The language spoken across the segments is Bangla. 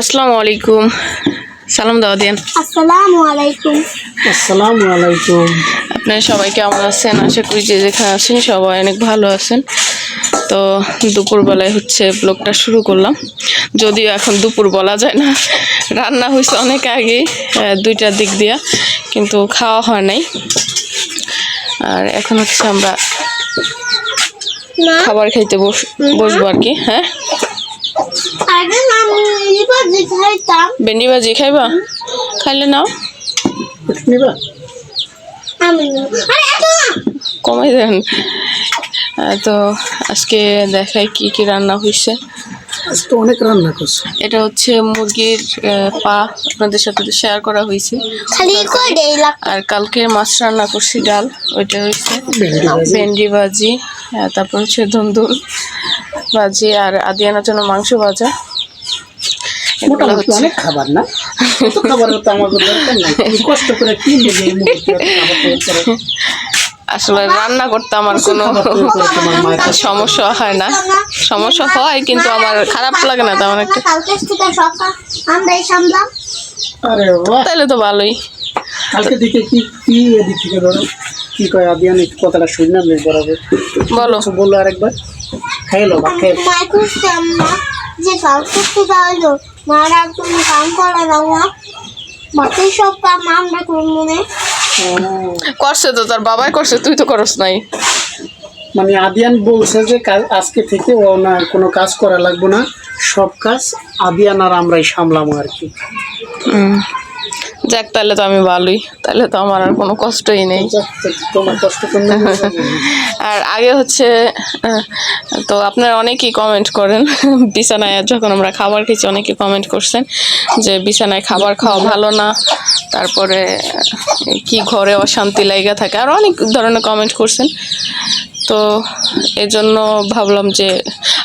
আসসালামু আলাইকুম। সালাম দাওয়া দিন আসসালামু আলাইকুম। আসসালামু আলাইকুম। আপনারা সবাই কেমন আছেন? আশা করি যে যেখানে আছেন সবাই অনেক ভালো আছেন। তো দুপুরবেলায় হচ্ছে ব্লগটা শুরু করলাম। যদিও এখন দুপুর বলা যায় না। রান্না হয়েছে অনেক আগেই দুইটার দিক দিয়া কিন্তু খাওয়া হয় নাই। আর এখন হচ্ছে আমরা খাবার খাইতে বস বসবো আর কি হ্যাঁ? ভেন্ডি ভাজি খাইবা? খাইলে নাও। কমাই দেন। তো আজকে দেখাই কি কি রান্না হয়েছে তো অনেক রান্না করছ। এটা হচ্ছে মুরগির পা আপনাদের সাথে শেয়ার করা হয়েছে। আর কালকে মাছ রান্না করছি ডাল ওইটা হয়েছে। ভেন্ডি ভাজি। আহ, তারপর হচ্ছে ধুন্দুল ভাজি আর আদিয়ানার জন্য মাংস ভাজা। অনেক খাবার না? খাবার তো আমাকে দরকার নাই। কষ্ট করে আসলে রান্না করতে আমার কোনো। সমস্যা হয় না। সমস্যা হয় কিন্তু আমার খারাপ লাগে না তেমন একটা সামলাম। আরে তাহলে তো ভালোই। কালকে দিকে কি কি এদিক থেকে ধরো? কি কয় আদিয়ান একটু কথাটা শুনলাম বেশ বরাবর। বলো। বলল আরেকবার? খাইলো ভাত খাই মাই খুঁজতে আম্মা যে কালকে থেকে আইলো মারা তুমি কাম করে দাও না বাকি সব কাম আমরা করব না। করছে তো তার বাবাই করছে তুই তো করস নাই। মানে আদিয়ান বলছে যে কাল- আজকে থেকে ও না কোনো কাজ করা লাগবে না। সব কাজ আদিয়ান আর আমরাই সামলাম আর কি। হুম। যাক তাহলে তো আমি ভালোই। তাহলে তো আমার আর কোনো কষ্টই নেই। আর আগে হচ্ছে তো আপনারা অনেকেই কমেন্ট করেন। বিছানায় যখন আমরা খাবার খেয়েছি অনেকে কমেন্ট করছেন যে বিছানায় খাবার খাওয়া ভালো না। তারপরে কি ঘরে অশান্তি লাইগা থাকে। আর অনেক ধরনের কমেন্ট করছেন। তো এজন্য ভাবলাম যে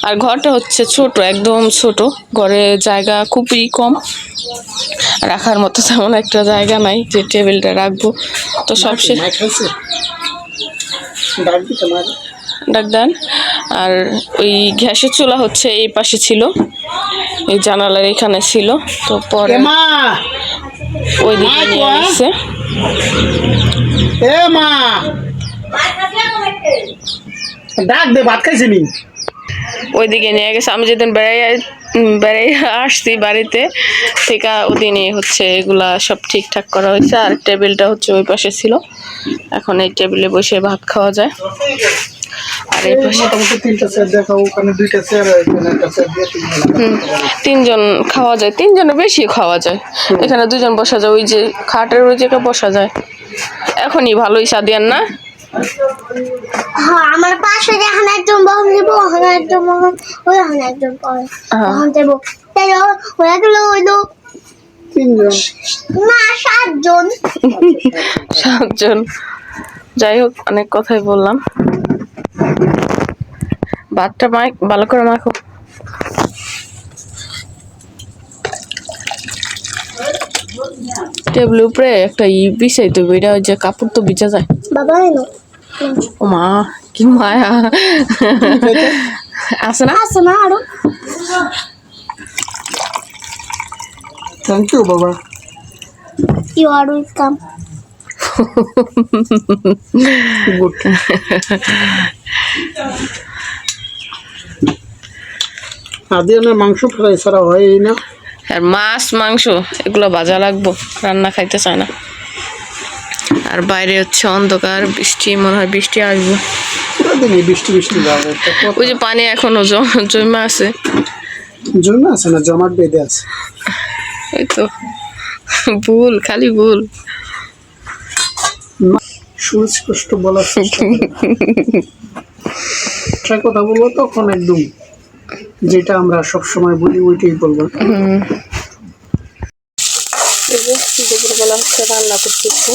আর ঘরটা হচ্ছে ছোট একদম ছোট। ঘরে জায়গা খুবই কম। রাখার মতো তেমন একটা জায়গা নাই যে টেবিলটা রাখব। তো সব সে মাইক খাইছে ডাক দিতে মার ডাক দেন। আর ওই গ্যাসের চুলা হচ্ছে এই পাশে ছিল। এই জানালার এখানে ছিল। তো পরে মা! ওই দিকে নিয়ে ডাক দে ভাত খাইছে নি ওই দিকে নিয়ে গেছে। আমি যেদিন বেড়াই বেড়াই আসছি বাড়িতে থেকে ওদিনই হচ্ছে এগুলা সব ঠিকঠাক করা হয়েছে। আর টেবিলটা হচ্ছে ওই পাশে ছিল। এখন এই টেবিলে বসে ভাত খাওয়া যায়। আর এই পাশে তিনজন খাওয়া যায়। তিনজনের বেশি খাওয়া যায়। এখানে দুজন বসা যায়। ওই যে খাটের ওই জায়গায় বসা যায়। এখনই ভালোই সাদিয়ান না? হ্যাঁ আমার পাশে একজন বহন দিব ওখানে একজন বহন ওই ওখানে একজন বহন দেবো। তাই ওরা গুলো হইল তিনজন। না সাতজন। সাতজন। যাই হোক অনেক কথাই বললাম। ভাতটা মাখ ভালো করে মাখো। টেবিলের উপরে একটা ই বিছাই তো এটা ওই যে কাপড় তো বিছা যায়। বাবা এলো ও মা কি মায়া। আছে না আছে না আরও। থ্যাংক ইউ বাবা। ইউ আর ওয়েলকাম গুড আদিয়ানের মাংস ফ্রাই ছাড়া হয়ই না। আর মাছ মাংস এগুলো ভাজা লাগবো। রান্না খাইতে চায় না। আর বাইরে হচ্ছে অন্ধকার বৃষ্টি মনে হয় বৃষ্টি আসবে। বৃষ্টি বৃষ্টি ওই যে পানি এখনও জমে আছে। জন্য আছে না? জমাট বেঁধে আছে। এই তো। ভুল খালি ভুল। সুস্পষ্ট বলার করো। একটা কথা বলব তখন একদম যেটা আমরা সব সময় বলি ওইটাই বলব। দুপুরবেলা হচ্ছে রান্না করতেছি।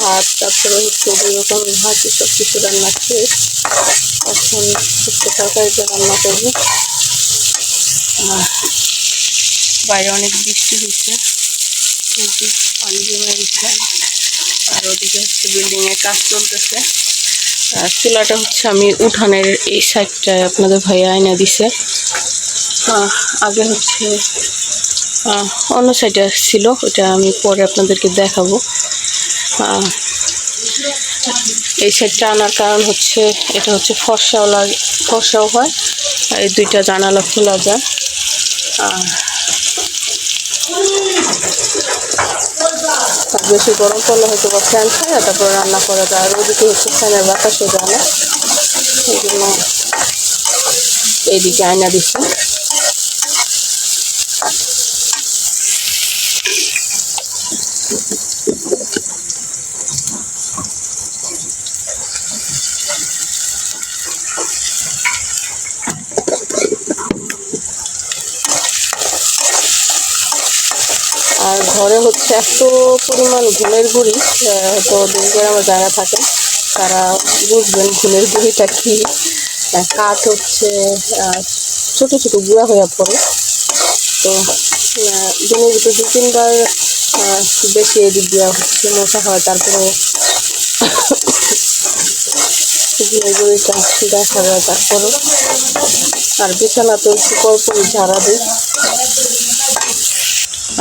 ভাত, তারপরে হচ্ছে দুই রকমের ভাজি সব কিছু রান্না খেয়ে এখন হচ্ছে তরকারিটা রান্না করব। বাইরে অনেক বৃষ্টি হচ্ছে পানি জমে গেছে। আর ওদিকে হচ্ছে বিল্ডিং এর কাজ চলতেছে। আর চুলাটা হচ্ছে আমি উঠানের এই সাইডটায় আপনাদের ভাইয়া আয়না দিছে। আগে হচ্ছে অন্য সাইডে ছিল ওটা আমি পরে আপনাদেরকে দেখাবো। এই সাইডটা আনার কারণ হচ্ছে, এটা হচ্ছে ফর্সাও লাগে ফর্সাও হয়, আর এই দুইটা জানালা খোলা যায়। বেশি গরম পড়লে হয়তো বা ফ্যান ছাড়া তারপরে রান্না করা যায়। আর ওদিকে হচ্ছে ফ্যানের বাতাসও যায় না এই জন্য এইদিকে আয়না দিচ্ছে। আর ঘরে হচ্ছে এত পরিমাণ ঘুমের গুঁড়ি তো আমার যারা থাকে। তারা বুঝবেন ঘুমের গুঁড়িটা কি। কাঠ হচ্ছে ছোট ছোট গুঁড়া হয়ে পড়ে। তো দিনের ভিতরে দু তিনবার বেশি এদিক দেওয়া হচ্ছে মশা হয় তারপরে ঘুমের গুঁড়িটা দেখা যায় তারপরে আর বিছানা তো একটু ঝাড়া দিই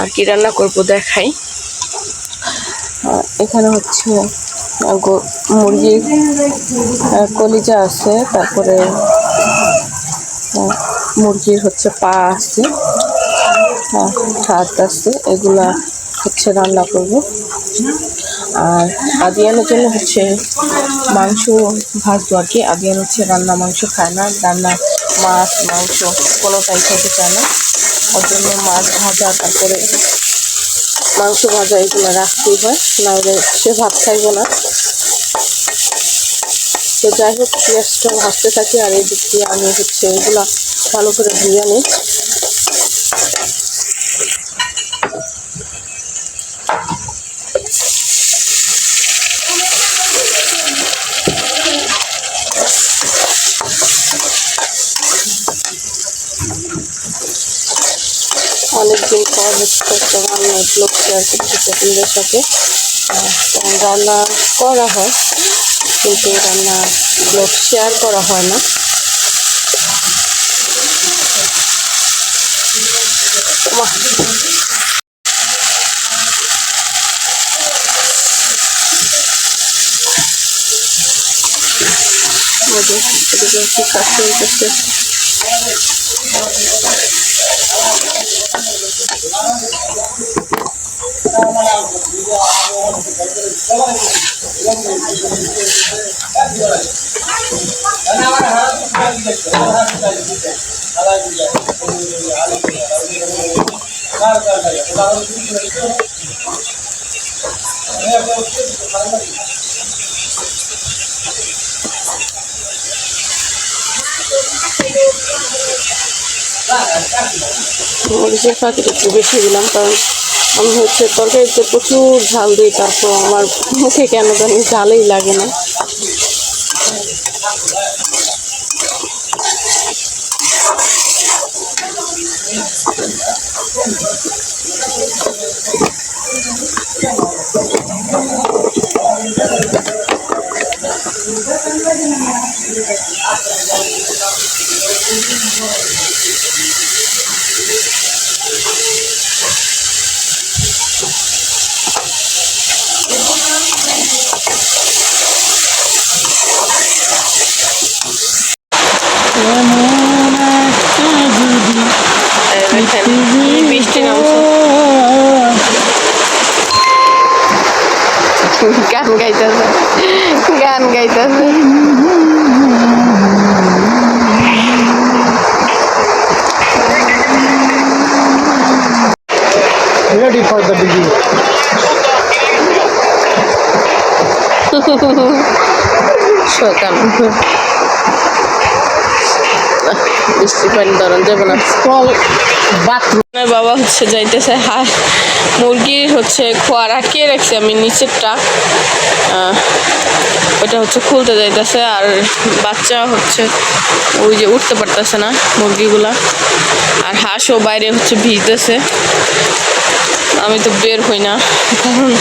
আর রান্না করব দেখাই। এখানে হচ্ছে মুরগির কলিজা আছে, তারপরে মুরগির হচ্ছে পা আছে হাত আছে, এগুলা হচ্ছে রান্না করব। আর আদিয়ানের জন্য হচ্ছে মাংস ভাজবো আর কি। আদিয়ান হচ্ছে রান্না মাংস খায় না, রান্না মাছ, মাংস কোনোটাই খেতে চায় না। ওর জন্য মাছ ভাজা, তারপরে মাংস ভাজা এগুলো রাখতেই হয়, নাহলে সে ভাত খাইব না। তো যাই হোক পেঁয়াজটা ভাজতে থাকি, আর এই দিক দিয়ে আমি হচ্ছে এগুলো ভালো করে ধুয়ে নিই। অনেকদিন পর হচ্ছে রান্নার ব্লগ শেয়ার করতেছি আপনাদের সাথে রান্না করা হয় কিন্তু রান্না ব্লগ শেয়ার করা হয় না। মা, ওই যে, এদিকে একটু কাজ চলতেছে। মরিচের প্যাকেট একটু বেশি দিলাম কারণ আমি হচ্ছে তরকারিতে প্রচুর ঝাল দিই, তারপর আমার মুখে কেন জানি ঝালেই লাগে না। এই ready for the begin. শয়তান। বৃষ্টি পানি ধরন যাবে না। বাবা হচ্ছে যাইতেছে হাঁস মুরগির হচ্ছে খোয়া রাখিয়ে রাখছি আমি নিচেরটা। ওটা হচ্ছে খুলতে যাইতেছে আর বাচ্চা হচ্ছে ওই যে উঠতে পারতেছে না মুরগিগুলা। আর হাঁসও বাইরে হচ্ছে ভিজতেছে। আমি তো বের হই না। কারণ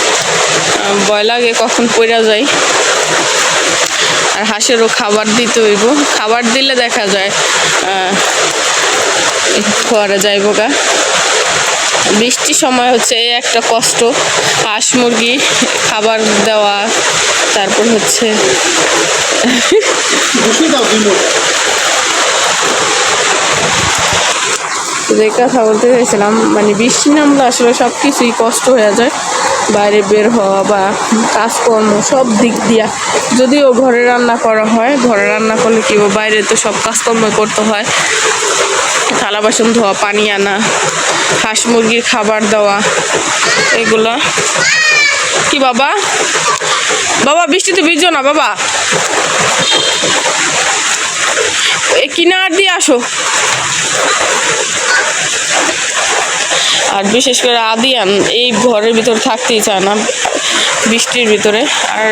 ভয় লাগে কখন পড়া যায় আর হাঁসেরও খাবার দিতে হইব। খাবার দিলে দেখা যায় খোয়ারা যাইব গা। বৃষ্টির সময় হচ্ছে এই একটা কষ্ট। হাঁস মুরগি খাবার দেওয়া, তারপর হচ্ছে বসে দাও বিমল যে কথা বলতে চাইছিলাম মানে বৃষ্টি নামলে আসলে সব কিছুই কষ্ট হয়ে যায়। বাইরে বের হওয়া বা কাজকর্ম সব দিক দিয়া। যদিও ঘরে রান্না করা হয়, ঘরে রান্না করলে কি বাইরে তো সব কাজকর্ম করতে হয়। থালা বাসন ধোয়া, পানি আনা, হাঁস মুরগির খাবার দেওয়া, এগুলা। কি বাবা? বাবা, বৃষ্টিতে ভিজো না বাবা। কিনার দিয়ে আসো। আর বিশেষ করে আদিয়ান, এই ঘরের ভিতর থাকতেই চায় না, বৃষ্টির ভিতরে। আর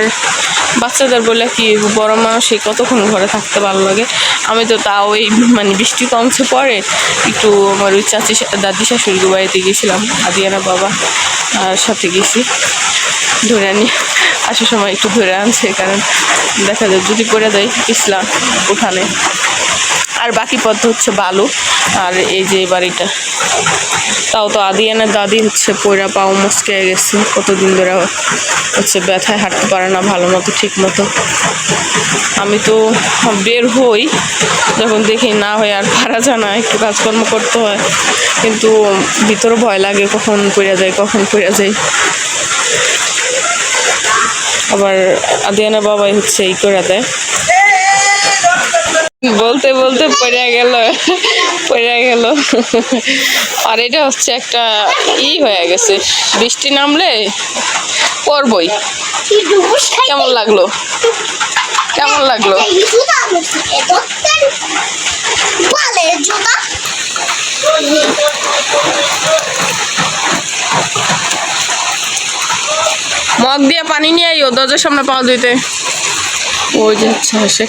বাচ্চাদের বলে কি, বড় মানুষই কতক্ষণ ঘরে থাকতে ভালো লাগে? আমি তো তাও ওই মানে বৃষ্টি কমছে পরে একটু আমার ওই চাচি দাদি শাশুড়ি বাড়িতে গেছিলাম আদিয়ানা বাবা, আর সাথে গেছি। ধরে আনি, আসার সময় একটু ধরে আনছে, কারণ দেখা যায় যদি করে দেয় পিছলা উঠানে আর বাকি পথ হচ্ছে বালু। আর এই যে বাড়িটা। তাও তো আদিয়ানের দাদি হচ্ছে পয়রা পাও মস্কে গেছে। কতদিন ধরে হচ্ছে ব্যথায় হাঁটতে পারে না ভালো মতো, ঠিক মতো। আমি তো বের হই, যখন দেখি না হয় আর পারা যায় না, একটু কাজকর্ম করতে হয়। কিন্তু ভিতরে ভয় লাগে, কখন পড়ে যায়, কখন পড়ে যায়। আবার আদিয়ানা বাবাই হচ্ছে এই করে দেয়। বলতে বলতে পড়ে গেল পড়ে গেল। আর এটা হচ্ছে একটা ই হয়ে গেছে। বৃষ্টি নামলে পড়বই। কেমন লাগল? কেমন লাগল? মগ দিয়ে পানি নিয়ে আইও, দরজার সামনে পাওয়া দিতে ওই যে হচ্ছে